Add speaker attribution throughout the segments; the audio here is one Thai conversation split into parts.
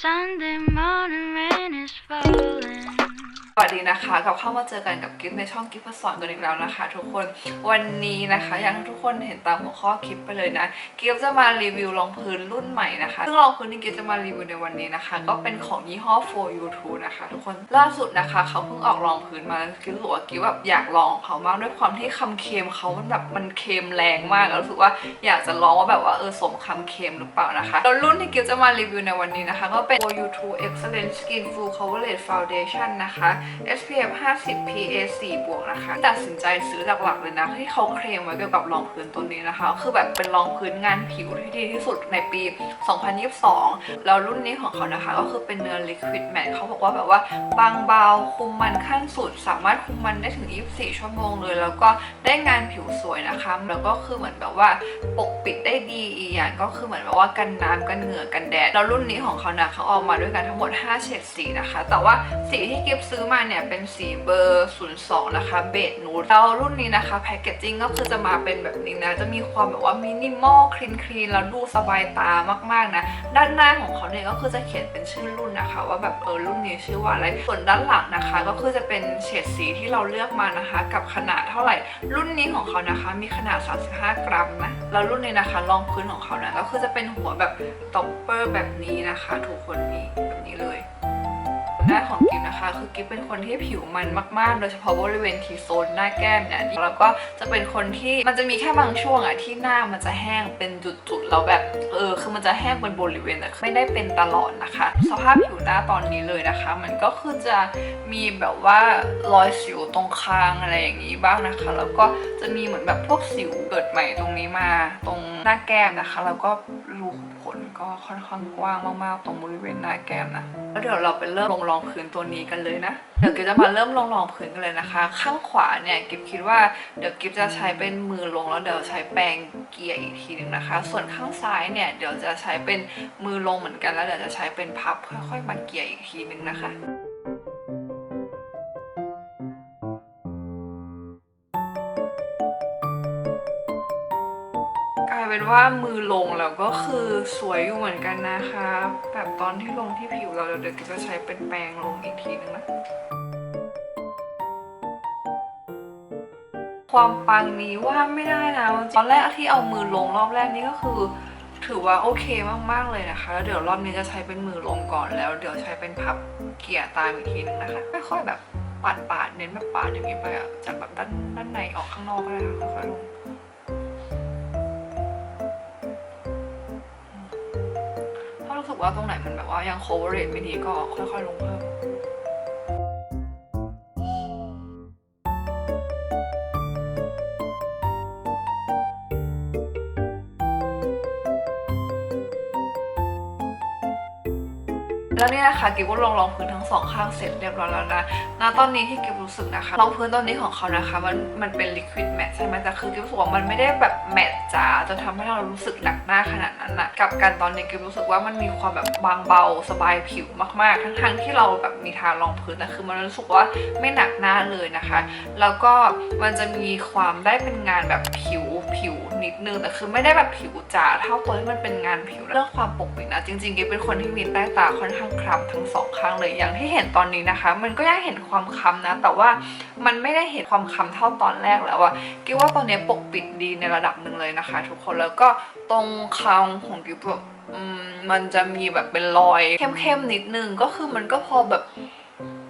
Speaker 1: Sunday morning rain is falling.
Speaker 2: สวัสดีนะคะกลับเข้ามาเจอกันกับกิฟในช่องกิฟสอนกันอีกแล้วนะคะ ทุกคนวันนี้นะคะอย่างที่ทุกคนเห็นตามหัวข้อคลิปไปเลยนะกิฟจะมารีวิวรองพื้นรุ่นใหม่นะคะซึ่งรองพื้นที่กิฟจะมารีวิวในวันนี้นะคะ ก็เป็นของยี่ห้อ for you t o นะคะ ทุกคนล่าสุดนะคะ เขาเพิ่งออกรองพื้นมาแล้วกิฟรู้ว่ากิฟแบบอยากลองของเขามากด้วยความที่คำเค็มเขามันแบบมันเค็มแรงมากแล้วรู้สึกว่าอยากจะลองว่าแบบว่าเออสมคำเค็มหรือเปล่านะคะแล้วรุ่นที่กิฟจะมารีวิวในวันนี้นะคะ ก็เป็น for you t o excellent skin full coverage foundation นะคะ SPF 50 PA 4บวกนะคะตัดสินใจซื้อหลักๆเลยนะ ที่เขาเคลมไว้เกี่ยวกับรองพื้นตัวนี้นะคะ คือแบบเป็นรองพื้นงานผิวที่ดีที่สุดในปี 2022 แล้วรุ่นนี้ของเขานะคะ ก็คือเป็นเนื้อ liquid matte เขาบอกว่าแบบว่าบางเบาคุมมันขั้นสุด สามารถคุมมันได้ถึง 24 ชั่วโมงเลย แล้วก็ได้งานผิวสวยนะคะ แล้วก็คือเหมือนแบบว่าปกปิดได้ดีอีกอย่างก็คือเหมือนแบบว่ากันน้ำกันเหงื่อกันแดดแล้วรุ่นนี้ของเขานะเขาออกมาด้วยกันทั้งหมด 5 เฉดสีนะคะ แต่ว่าสีที่กิฟซื้อมาเนี่ยเป็นสีเบอร์ 02 นะคะเบจนูดแล้วรุ่นนี้นะคะแพคเกจจิ้งก็คือจะมาเป็นแบบนี้นะ จะมีความแบบว่ามินิมอลคลีนคลีนแล้วดูสบายตามากๆนะ ด้านหน้าของเขาเนี่ยก็คือจะเขียนเป็นชื่อรุ่นนะคะ ว่าแบบเออรุ่นนี้ชื่อว่าอะไร ส่วนด้านหลังนะคะ ก็คือจะเป็นเฉดสีที่เราเลือกมานะคะ กับขนาดเท่าไหร่ รุ่นนี้ของเขานะคะ มีขนาด 35 กรัมนะแล้วรุ่นนี้นะคะรองพื้นของเขานะก็คือจะเป็นหัวแบบต็อปเปอร์แบบนี้นะคะทุกคนนี่แบบนี้เลย หน้าของกิฟนะคะ คือกิฟเป็นคนที่ผิวมันมากๆ โดยเฉพาะบริเวณทีโซนหน้าแก้มเนี่ยแล้วก็จะเป็นคนที่มันจะมีแค่บางช่วงอะที่หน้ามันจะแห้งเป็นจุดๆแล้วแบบเออคือมันจะแห้งเป็นบริเวณแต่ไม่ได้เป็นตลอดนะคะ สภาพผิวหน้าตอนนี้เลยนะคะ มันก็คือจะมีแบบว่ารอยสิวตรงคางอะไรอย่างนี้บ้างนะคะ แล้วก็จะมีเหมือนแบบพวกสิวเกิดใหม่ตรงนี้มา ตรงหน้าแก้มนะคะ แล้วก็ ก็ค่อนข้างกว้างมากๆ ตรงบริเวณหน้าแก้มนะ แล้วเดี๋ยวเราไปเริ่มลงรองพื้นตัวนี้กันเลยนะ เดี๋ยวกิฟจะมาเริ่มลงรองพื้นกันเลยนะคะ ข้างขวาเนี่ยกิฟคิดว่าเดี๋ยวกิฟจะใช้เป็นมือลงแล้วเดี๋ยวใช้แปรงเกลี่ยอีกทีหนึ่งนะคะ ส่วนข้างซ้ายเนี่ยเดี๋ยวจะใช้เป็นมือลงเหมือนกันแล้วเดี๋ยวจะใช้เป็นพับค่อยๆมาเกลี่ยอีกทีหนึ่งนะคะ เป็นว่ามือลงแล้วก็คือสวยอยู่เหมือนกันนะคะแบบตอนที่ลงที่ผิวเราเดี๋ยวกิจะใช้เป็นแปรงลงอีกทีนึงนะความปังนี้ว่าไม่ได้นะตอนแรกที่เอามือลงรอบแรกนี่ก็คือ ถือว่าโอเคมากๆเลยนะคะแล้วเดี๋ยวรอบนี้จะใช้เป็นมือลงก่อนแล้ว เดี๋ยวใช้เป็นพับเกี่ยตามอีกทีนึงนะคะค่อยๆแบบปาดปาดเน้นแบบปาดอย่างนี้ไปอะจากแบบด้านด้านในออกข้างนอกก็ได้ค่ะค่อยลง สึกว่าตรงไหนมันแบบว่ายัง coverage ไม่ดีก็ค่อยๆลงเพิ่ม แล้วนี่นะคะกิฟก็ลองรองพื้นทั้งสองข้างเสร็จเรียบร้อยแล้วนะณตอนนี้ที่กิฟรู้สึกนะคะรองพื้นตอนนี้ของเขานะคะ มันมันเป็นลิควิดแมทใช่ไหมแต่คือกิฟรู้สึกว่ามันไม่ได้แบบแมทจ๋าจนทำให้เรารู้สึกหนักหน้าขนาดนั้นนะกับการตอนนี้กิฟรู้สึกว่ามันมีความแบบบางเบาสบายผิวมากๆ ทั้งๆที่เราแบบมีทารองพื้นแต่คือมันรู้สึกว่าไม่หนักหน้าเลยนะคะ แล้วก็มันจะมีความได้เป็นงานแบบผิวผิวนิดนึงแต่คือไม่ได้แบบผิวจ๋าเท่าตัวที่มันเป็นงานผิวเรื่องความปกปิดนะจริงๆกิฟเป็นคนที่มีใต้ตาค่อนข้างคล้ำทั้งสองข้างเลยอย่างที่เห็นตอนนี้นะคะ มันก็ยังเห็นความคล้ำนะ แต่ว่ามันไม่ได้เห็นความคล้ำเท่าตอนแรกแล้วอะกิฟว่าตอนนี้ปกปิดดีในระดับหนึ่งเลยนะคะ ทุกคนแล้วก็ตรงคางของกิฟแบบมันจะมีแบบเป็นรอยเข้มๆนิดนึงก็คือมันก็พอแบบ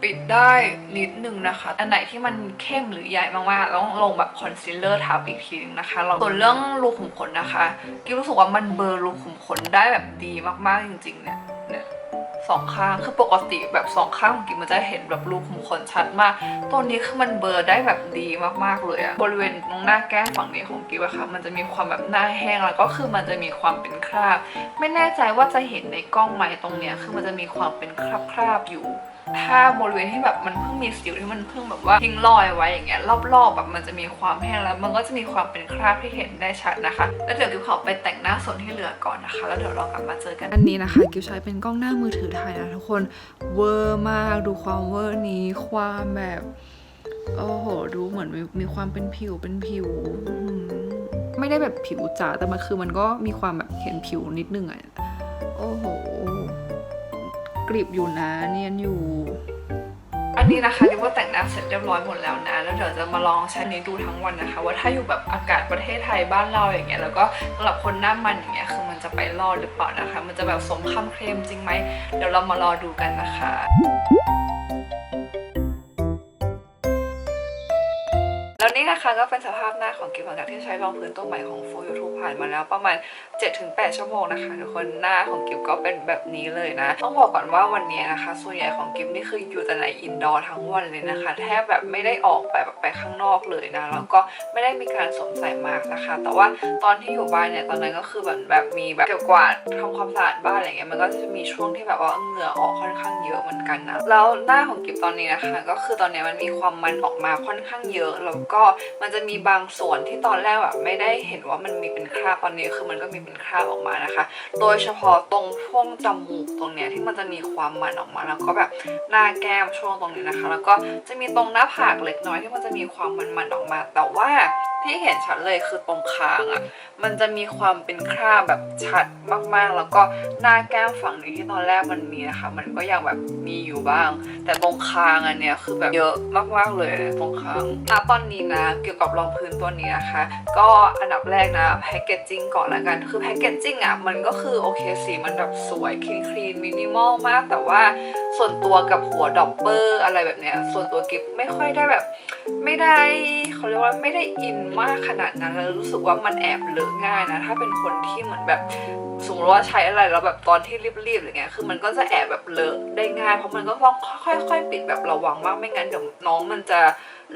Speaker 2: ปิดได้นิดนึงนะคะ อันไหนที่มันเข้มหรือใหญ่มากๆต้องลงแบบคอนซีลเลอร์ทับอีกทีนึงนะคะเราส่วนเรื่องรูขุมขนนะคะกิ๊บรู้สึกว่ามันเบลอร์รูขุมขนได้แบบดีมากๆจริงๆเนี่ยเนี่ย สองข้างคือปกติแบบสองข้างของกิมมันจะเห็นแบบรูขุมขนชัดมาก ตัวนี้คือมันเบลอร์ได้แบบดีมากๆเลยอะบริเวณตรงหน้าแก้มฝั่งนี้ของกิ๊บอะค่ะมันจะมีความแบบหน้าแห้งแล้วก็คือมันจะมีความเป็นคราบ ไม่แน่ใจว่าจะเห็นในกล้องไหมตรงเนี้ยคือมันจะมีความเป็นคราบๆอยู่ ถ้าบริเวณที่แบบมันเพิ่งมีสิวที่มันเพิ่งแบบว่าทิ้งรอยไว้อย่างเงี้ยรอบๆแบบมันจะมีความแห้งแล้ว มันก็จะมีความเป็นคราบที่เห็นได้ชัดนะคะ แล้วเดี๋ยวกิวขอไปแต่งหน้าส่วนที่เหลือก่อนนะคะ แล้วเดี๋ยวเรากลับมาเจอกันอันนี้นะคะกิวใช้เป็นกล้องหน้ามือถือถ่ายนะทุกคนเวอร์มากดูความเวอร์นี้ความแบบโอ้โหดูเหมือนมีมีความเป็นผิวเป็นผิวไม่ได้แบบผิวจ๋าแต่มันคือมันก็มีความแบบเห็นผิวนิดนึงอะโอ้โห กริบอยู่นะ เนียนอยู่ อันนี้นะคะเรียกว่าแต่งหน้าเสร็จเรียบร้อยหมดแล้วนะ แล้วเดี๋ยวจะมาลองใช้นี้ดูทั้งวันนะคะ ว่าถ้าอยู่แบบอากาศประเทศไทยบ้านเราอย่างเงี้ยแล้วก็สำหรับคนหน้ามันอย่างเงี้ยคือมันจะไปรอดหรือเปล่านะคะ มันจะแบบสมคำเคลมจริงไหมเดี๋ยวเรามารอดูกันนะคะ นะคะก็เป็นสภาพหน้าของกิฟหลังจากที่ใช้รองพื้นตัวใหม่ของ Full YouTube ผ่านมาแล้วประมาณ 7-8 ชั่วโมงนะคะทุกคนหน้าของกิฟก็เป็นแบบนี้เลยนะ ต้องบอกก่อนว่าวันนี้นะคะ ส่วนใหญ่ของกิฟนี่คืออยู่แต่ในอินดอร์ทั้งวันเลยนะคะ แทบแบบไม่ได้ออกไปแบบไปข้างนอกเลยนะแล้วก็ไม่ได้มีการสวมใส่มากนะคะ แต่ว่าตอนที่อยู่บ้านเนี่ยตอนนั้นก็คือแบบแบบมีแบบเกี่ยวกวาดทำความสะอาดบ้านอะไรเงี้ยมันก็จะมีช่วงที่แบบว่าเหงื่อออกค่อนข้างเยอะเหมือนกันนะแล้วหน้าของกิฟตอนนี้นะคะ ก็คือตอนนี้มันมีความมันออกมาค่อนข้างเยอะแล้วก็มันจะมีบางส่วนที่ตอนแรกแบบไม่ได้เห็นว่ามันมีเป็นคราบตอนนี้คือมันก็มีเป็นคราบออกมานะคะ โดยเฉพาะตรงช่วงจมูกตรงเนี้ยที่มันจะมีความมันออกมาแล้วก็แบบหน้าแก้มช่วงตรงนี้นะคะ แล้วก็จะมีตรงหน้าผากเล็กน้อยที่มันจะมีความมันๆออกมา แต่ว่า ที่เห็นชัดเลยคือตรงคางอะ่ะ มันจะมีความเป็นคราบแบบชัดมากๆ แล้วก็หน้าแก้มฝั่งนี้ที่ตอนแรกมันมีนะคะ มันก็ยังแบบมีอยู่บ้าง แต่ตรงคางอันเนี้ยคือแบบเยอะมากๆเลยตรงคางณตอนนี้นะเกี่ยวกับรองพื้นตัวนี้นะคะ ก็อันดับแรกนะแพคเกจจิ้งก่อนละกัน คือแพคเกจจิ้งอะมันก็คือโอเคสีมันแบบสวยคลีนคลีนมินิมอลมากแต่ว่าส่วนตัวกับหัวดอปเปอร์อะไรแบบเนี้ยส่วนตัวกิฟไม่ค่อยได้แบบ ไม่ได้เขาเรียกว่าไม่ได้อินมากขนาดนั้นแล้วรู้สึกว่ามันแอบเลอะง่ายนะ ถ้าเป็นคนที่เหมือนแบบสมมติว่าใช้อะไรแล้วแบบตอนที่รีบๆอะไรเงี้ย คือมันก็จะแอบแบบเลอะได้ง่าย เพราะมันก็ต้องค่อยๆปิดแบบระวังมากไม่งั้นเดี๋ยวน้องมันจะ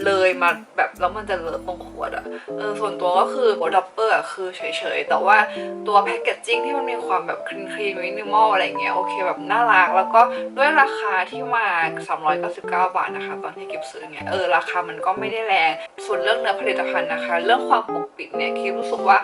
Speaker 2: เลยมาแบบแล้วมันจะเลอะตรงขวดอะเออส่วนตัวก็คือหัวดับเปอร์อะคือเฉยๆ แต่ว่าตัวแพคเกจจิ้งที่มันมีความแบบคลีนคลีนมินิมอลอะไรเงี้ยโอเคแบบน่ารัก แล้วก็ด้วยราคาที่มา 399 บาทนะคะ ตอนที่กิฟซื้อเนี่ยเออราคามันก็ไม่ได้แรง ส่วนเรื่องเนื้อผลิตภัณฑ์นะคะ เรื่องความปกปิดเนี่ยคิดรู้สึกว่า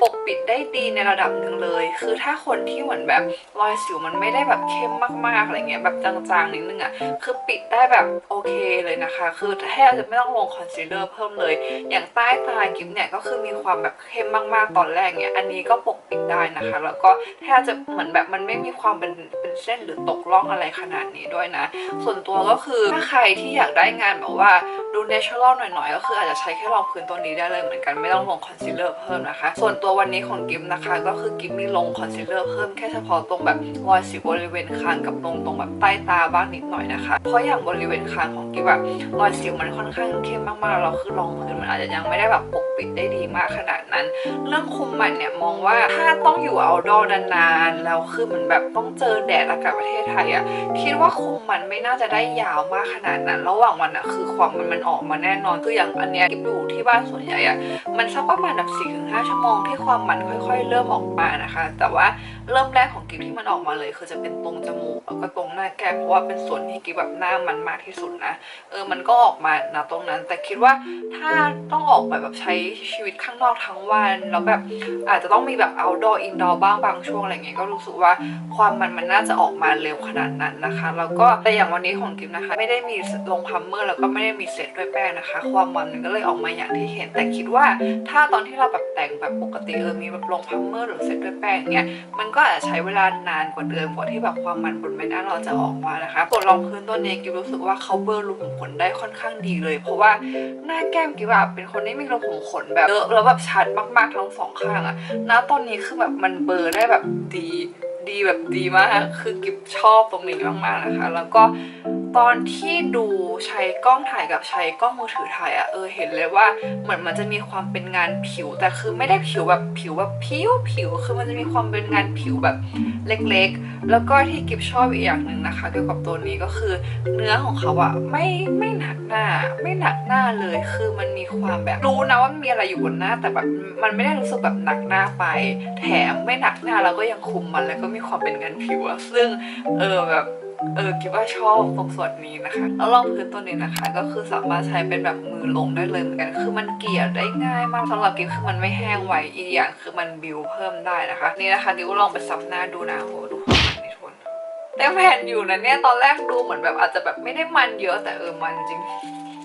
Speaker 2: ปกปิดได้ดีในระดับหนึ่งเลย คือถ้าคนที่เหมือนแบบรอยสิวมันไม่ได้แบบเข้มมากๆอะไรเงี้ยแบบจางๆนิดนึงอะคือปิดได้แบบโอเคเลยนะคะ คือแทบจะไม่ต้องลงคอนซีลเลอร์เพิ่มเลย อย่างใต้ตากิฟเนี่ยก็คือมีความแบบเข้มมากๆตอนแรกเนี่ย อันนี้ก็ปกปิดได้นะคะ แล้วก็แทบจะเหมือนแบบมันไม่มีความเป็นเป็นเส้นหรือตกล่องอะไรขนาดนี้ด้วยนะ ส่วนตัวก็คือถ้าใครที่อยากได้งานแบบว่าดูเนเชอรัลหน่อยๆ ก็คืออาจจะใช้แค่รองพื้นตัวนี้ได้เลยเหมือนกันไม่ต้องลงคอนซีลเลอร์เพิ่มนะคะ ส่วนตัววันนี้ของกิฟนะคะ ก็คือกิฟมีลงคอนซีลเลอร์เพิ่มแค่เฉพาะตรงแบบรอยสิวบริเวณคางกับตรงตรงแบบใต้ตาบ้างนิดหน่อยนะคะ เพราะอย่างบริเวณคางของกิฟแบบรอยสิวมันค่อนข้างเข้มมากๆแล้วคือรองพื้นมันอาจจะยังไม่ได้แบบปกปิดได้ดีมากขนาดนั้น เรื่องคุมมันเนี่ยมองว่าถ้าต้องอยู่เอาดอนานๆแล้วคือเหมือนแบบต้องเจอแดดอากาศประเทศไทยอะคิดว่าคุมมันไม่น่าจะได้ยาวมากขนาดนั้น ระหว่างวันอะคือความมันมันออกมาแน่นอนคืออย่างอันเนี้ยกิบอยู่ที่บ้านส่วนใหญ่อะมันสักประมาณแบบสี่ถึงห้าชั่วโมงที่ความมันค่อย ๆ เริ่มออกมานะคะ แต่ว่าเริ่มแรกของกิบที่มันออกมาเลย คือจะเป็นตรงจมูกแล้วก็ตรงหน้าแก้มเพราะว่าเป็นส่วนที่กิบแบบหน้ามันมากที่สุดนะเออมันก็ออกมานะตรงนั้น แต่คิดว่าถ้าต้องออกไปแบบใช้ชีวิตข้างนอกทั้งวันแล้วแบบอาจจะต้องมีแบบ outdoor indoor บ้างบางช่วงอะไรเงี้ยก็รู้สึกว่าความมันมันน่าจะออกมาเร็วขนาดนั้นนะคะ แล้วก็แต่อย่างวันนี้ของกิฟนะคะ ไม่ได้มีลงพัมเมอร์แล้วก็ไม่ได้มีเซตด้วยแป้งนะคะ ความมันมันก็เลยออกมาอย่างที่เห็น แต่คิดว่าถ้าตอนที่เราแบบแต่งแบบปกติเออมีแบบลงพัมเมอร์หรือเซตด้วยแป้งเงี้ยมันก็อาจจะใช้เวลานานกว่าเดิมกว่าที่แบบความมันบนใบหน้าเราจะออกมานะคะส่วนรองพื้นตัวนี้กิฟรู้สึกว่าเขาเบอร์รูขุมขนได้ค่อนข้างดีเลยเพราะว่าหน้าแก้มกิฟอะเป็นคนที่มีรูขุมขนแบบเยอะแล้วแบบชัดมากๆทั้งสองข้างอะณตอนนี้คือแบบมันเบลอร์ได้แบบดี ดีแบบดีมาก คือกิฟชอบตรงนี้มากๆนะคะ แล้วก็ตอนที่ดูใช้กล้องถ่ายกับใช้กล้องมือถือถ่ายอะเออเห็นเลยว่าเหมือนมันจะมีความเป็นงานผิว แต่คือไม่ได้ผิวแบบผิวแบบผิวผิวคือมันจะมีความเป็นงานผิวแบบเล็กๆ แล้วก็ที่กิฟชอบอีกอย่างหนึ่งนะคะ เกี่ยวกับตัวนี้ก็คือเนื้อของเขาอะไม่ไม่หนักหน้า ไม่หนักหน้าเลยคือมันมีความแบบรู้นะว่ามันมีอะไรอยู่บนหน้า แต่แบบมันไม่ได้รู้สึกแบบหนักหน้าไป แถมไม่หนักหน้าแล้วก็ยังคุมมันแล้วก็มีความเป็นงานผิวอะซึ่งเออแบบเออคิดว่าชอบตรงส่วนนี้นะคะ แล้วรองพื้นตัวนี้นะคะ ก็คือสามารถใช้เป็นแบบมือลงได้เลยเหมือนกัน คือมันเกลี่ยได้ง่ายมากสำหรับกิฟคือมันไม่แห้งไวอีกอย่างคือมันบิวเพิ่มได้นะคะ นี่นะคะดิวลองไปซับหน้าดูนะโหดูความทนเต็มแผ่นอยู่นะเนี่ยตอนแรกดูเหมือนแบบอาจจะแบบไม่ได้มันเยอะแต่เออมันจริง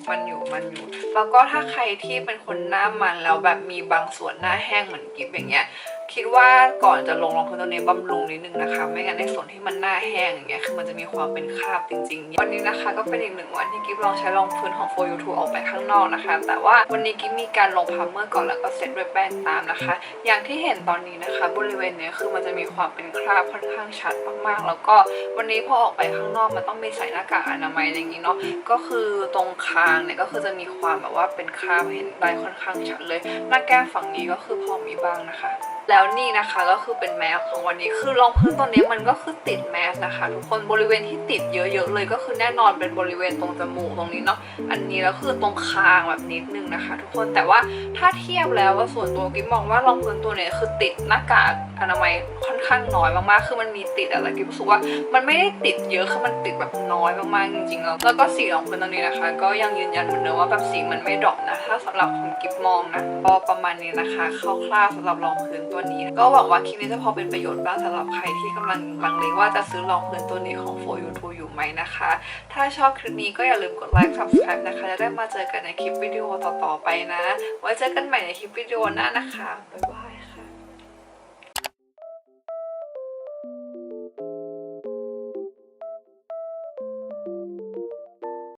Speaker 2: มันอยู่มันอยู่ แล้วก็ถ้าใครที่เป็นคนหน้ามันแล้วแบบมีบางส่วนหน้าแห้งเหมือนกิฟอย่างเงี้ย คิดว่าก่อนจะลงรองพื้นตัวนี้บำรุงนิดนึงนะคะ ไม่งั้นในส่วนที่มันหน้าแห้งอย่างเงี้ยคือมันจะมีความเป็นคราบจริงๆ วันนี้นะคะก็เป็นอีกหนึ่งวันที่กิฟลองใช้รองพื้นของ For You To ออกไปข้างนอกนะคะ แต่ว่าวันนี้กิฟมีการลงพัมเมอร์ก่อนแล้วก็เซตด้วยแป้งตามนะคะ อย่างที่เห็นตอนนี้นะคะ บริเวณเนี้ยคือมันจะมีความเป็นคราบค่อนข้างชัดมากๆ แล้วก็วันนี้พอออกไปข้างนอกมันต้องมีใส่หน้ากากอนามัยอย่างงี้เนาะก็คือตรงคางเนี่ยก็คือจะมีความแบบว่าเป็นคราบเห็นได้ค่อนข้างชัดเลย หน้าแก้มฝั่งนี้ก็คือพอมีบ้างนะคะ แล้วนี่นะคะก็คือเป็นแมสของวันนี้คือรองพื้นตัวนี้มันก็คือติดแมสนะคะ ทุกคนบริเวณที่ติดเยอะๆเลยก็คือแน่นอนเป็นบริเวณตรงจมูกตรงนี้เนาะอันนี้แล้วคือตรงคางแบบนิดนึงนะคะ ทุกคนแต่ว่าถ้าเทียบแล้วว่าส่วนตัวกิ๊บมองว่ารองพื้นตัวเนี้คือติดหน้ากาก อนามัยค่อนข้างน้อยมากๆ คือมันมีติดอะไรกิ๊บรู้สึกว่ามันไม่ได้ติดเยอะ คือมันติดแบบน้อยมากๆจริงๆแล้วแล้วก็สีรองพื้นตรงนี้นะคะ ก็ยังยืนยันเหมือนเดิมว่าแบบสีมันไม่ดรอปนะ ถ้าสำหรับคนกิฟมองนะก็ประมาณนี้นะคะคร่าวๆสำหรับรองพื้นตัวนี้ ก็หวังว่าคลิปนี้จะพอเป็นประโยชน์บ้างสำหรับใครที่กำลังลังเลว่าจะซื้อรองพื้นตัวนี้ของ For You To อยู่ไหมนะคะ ถ้าชอบคลิปนี้ก็อย่าลืมกดไลค์ subscribe นะคะจะได้มาเจอกันในคลิปวิดีโอต่อๆไปนะ ไว้เจอกันใหม่ในคลิปวิดีโอหน้านะคะบ๊ายบาย